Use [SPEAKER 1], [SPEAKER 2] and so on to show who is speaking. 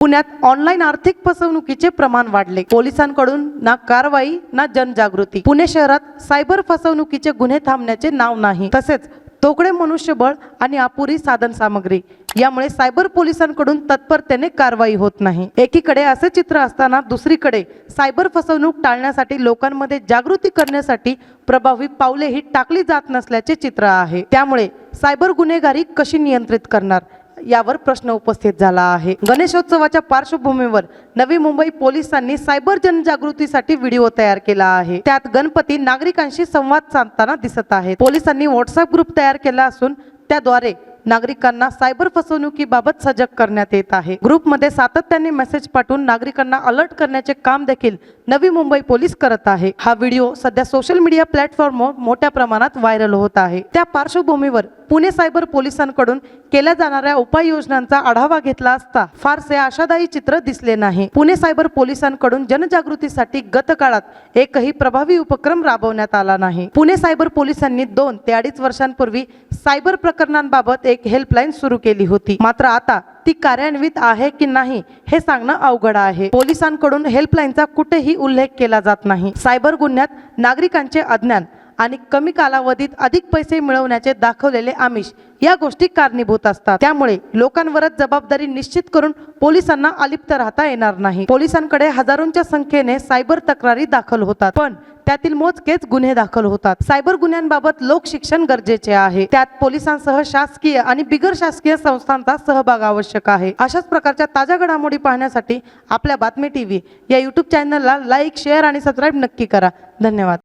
[SPEAKER 1] पुण्यात ऑनलाईन आर्थिक फसवणुकीचे प्रमाण वाढले. पोलिसांकडून ना कारवाई ना जनजागृती. पुणे शहरात सायबर फसवणुकीचे गुन्हे थांबण्याचे नाव नाही. तसेच तोकडे मनुष्यबळ आणि अपुरी साधन सामग्री यामुळे सायबर पोलिसांकडून तत्परतेने कारवाई होत नाही. एकीकडे असे चित्र असताना दुसरीकडे सायबर फसवणूक टाळण्यासाठी लोकांमध्ये जागृती करण्यासाठी प्रभावी पावलेही टाकली जात नसल्याचे चित्र आहे. त्यामुळे सायबर गुन्हेगारी कशी नियंत्रित करणार? यावर प्रश्न उपस्थित झाला आहे. गणेशोत्सवाच्या पार्श्वभूमीवर नवी मुंबई पोलिसांनी सायबर जनजागृतीसाठी व्हिडिओ तयार केला आहे. त्यात गणपती नागरिकांशी संवाद साधताना दिसत आहेत. पोलिसांनी व्हॉट्सअप ग्रुप तयार केला असून त्याद्वारे नागरिकांना सायबर फसवणुकीबाबत सजग करण्यात येत आहे. ग्रुपमध्ये सातत्याने मेसेज पाठवून नागरिकांना अलर्ट करण्याचे काम देखील नवी मुंबई पोलीस करत आहे. हा व्हिडिओ सध्या सोशल मीडिया प्लॅटफॉर्मवर मोठ्या प्रमाणात व्हायरल होत आहे. त्या पार्श्वभूमीवर पुणे सायबर पोलिसांकडून केल्या जाणाऱ्या उपाययोजनांचा आढावा घेतला असता फारसे आशादायी चित्र दिसले नाही. पुणे सायबर पोलिसांकडून जनजागृतीसाठी गत काळात एकही प्रभावी उपक्रम राबवण्यात आला नाही. पुणे सायबर पोलिसांनी दोन ते अडीच वर्षांपूर्वी सायबर प्रकरणांबाबत एक हेल्पलाईन सुरू केली होती. मात्र आता ती कार्यान्वित आहे की नाही हे सांगणं अवघड आहे. पोलिसांकडून हेल्पलाईनचा कुठेही उल्लेख केला जात नाही. सायबर गुन्ह्यात नागरिकांचे अज्ञान आणि कमी कालावधीत अधिक पैसे मिळवण्याचे दाखवलेले आमिष या गोष्टी कारणीभूत असतात. त्यामुळे लोकांवरच जबाबदारी निश्चित करून पोलिसांना अलिप्त राहता येणार नाही. पोलिसांकडे हजारोंच्या संख्येने सायबर तक्रारी दाखल होतात. पण त्यातील मोजकेच गुन्हे दाखल होतात. सायबर गुन्ह्यांबाबत लोक शिक्षण गरजेचे आहे. त्यात पोलिसांसह शासकीय आणि बिगर शासकीय संस्थांचा सहभाग आवश्यक आहे. अशाच प्रकारच्या ताज्या घडामोडी पाहण्यासाठी आपल्या बातमी टीव्ही या युट्यूब चॅनलला लाईक शेअर आणि सबस्क्राईब नक्की करा. धन्यवाद.